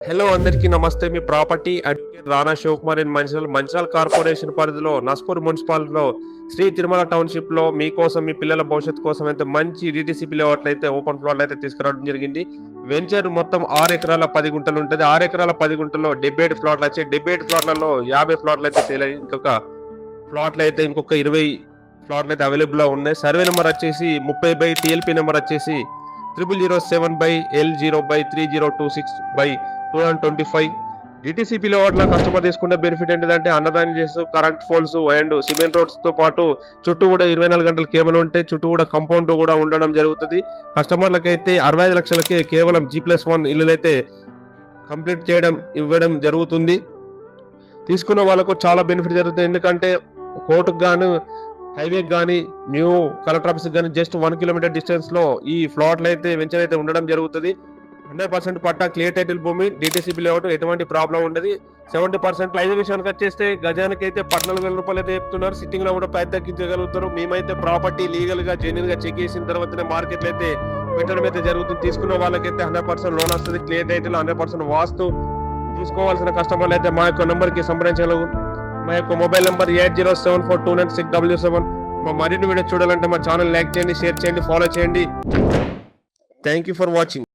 Hello అందరికీ నమస్తే. మీ property advocate Rana Shivakumar and Mancherial Mancherial corporation పరిధిలో నస్పూర్ మున్సిపాలిటీలో శ్రీ తిరుమల టౌన్షిప్లో మీకోసం మీ పిల్లల భవిష్యత్తు కోసం అయితే మంచి డిటిసిపి లేఅవుట్లు అయితే ఓపెన్ ఫ్లోర్లు అయితే తీసుకురావడం జరిగింది. వెంచర్ మొత్తం ఆరు ఎకరాల పది గుంటలు ఉంటుంది. ఆరు ఎకరాల పది గుంటల్లో డెబ్బై ఫ్లాట్లు వచ్చాయి డెబ్బై ఫ్లాట్లలో యాభై ఫ్లాట్లు అయితే సేల్ అయ్యి ఇంకొక ప్లాట్లు అయితే ఇంకొక ఇరవై ఫ్లాట్లు అయితే అవైలబుల్గా ఉన్నాయి. సర్వే నెంబర్ వచ్చేసి ముప్పై బై టిఎల్పి నెంబర్ వచ్చేసి triple zero seven by L zero by three zero two six by two thousand twenty five డిటీసీపీలో వాటిలో కస్టమర్ తీసుకునే బెనిఫిట్ ఏంటంటే అన్నదానం చేస్తూ కరెంట్ పోల్స్ అండ్ సిమెంట్ రోడ్స్తో పాటు చుట్టూ కూడా ఇరవై నాలుగు గంటలు కేబుల్ ఉంటే చుట్టూ కూడా కంపౌండ్ కూడా ఉండడం జరుగుతుంది. కస్టమర్లకైతే అరవై ఐదు లక్షలకే కేవలం జీ ప్లస్ వన్ ఇల్లులైతే కంప్లీట్ చేయడం ఇవ్వడం జరుగుతుంది. తీసుకున్న వాళ్ళకు చాలా బెనిఫిట్ జరుగుతుంది. ఎందుకంటే కోర్టుకు గాను హైవే కానీ న్యూ కలెక్టర్ ఆఫీస్కి కానీ జస్ట్ వన్ కిలోమీటర్ డిస్టెన్స్లో ఈ ఫ్లాట్లు అయితే వెంచర్ అయితే ఉండడం జరుగుతుంది. Hundred percent patta clear title భూమి డిటీసీబీ లేఅవుట్ ఎటువంటి ప్రాబ్లం ఉండదు. సెవెంటీ పర్సెంట్ ప్రైజ్ విషయానికి వచ్చేస్తే గజానికి అయితే పద్నాలుగు వేల రూపాయలు అయితే చెప్తున్నారు. సిట్టింగ్లో కూడా ప్రైస్ తగ్గించగలుగుతారు మేమైతే ప్రాపర్టీ లీగల్గా జెన్యున్గా చెక్ చేసిన తర్వాతనే మార్కెట్ అయితే పెట్టడం అయితే జరుగుతుంది. తీసుకున్న వాళ్ళకైతే హండ్రెడ్ పర్సెంట్ లోన్ వస్తుంది. Clear title hundred percent vastu తీసుకోవాల్సిన కస్టమర్లు అయితే మా యొక్క నంబర్కి సంప్రదించగలరు. మా యొక్క mobile number eight zero seven four two nine six W seven మా మరిన్ని వీడియో చూడాలంటే మా ఛానల్ లైక్ చేయండి షేర్ చేయండి ఫాలో చేయండి. Thank you for watching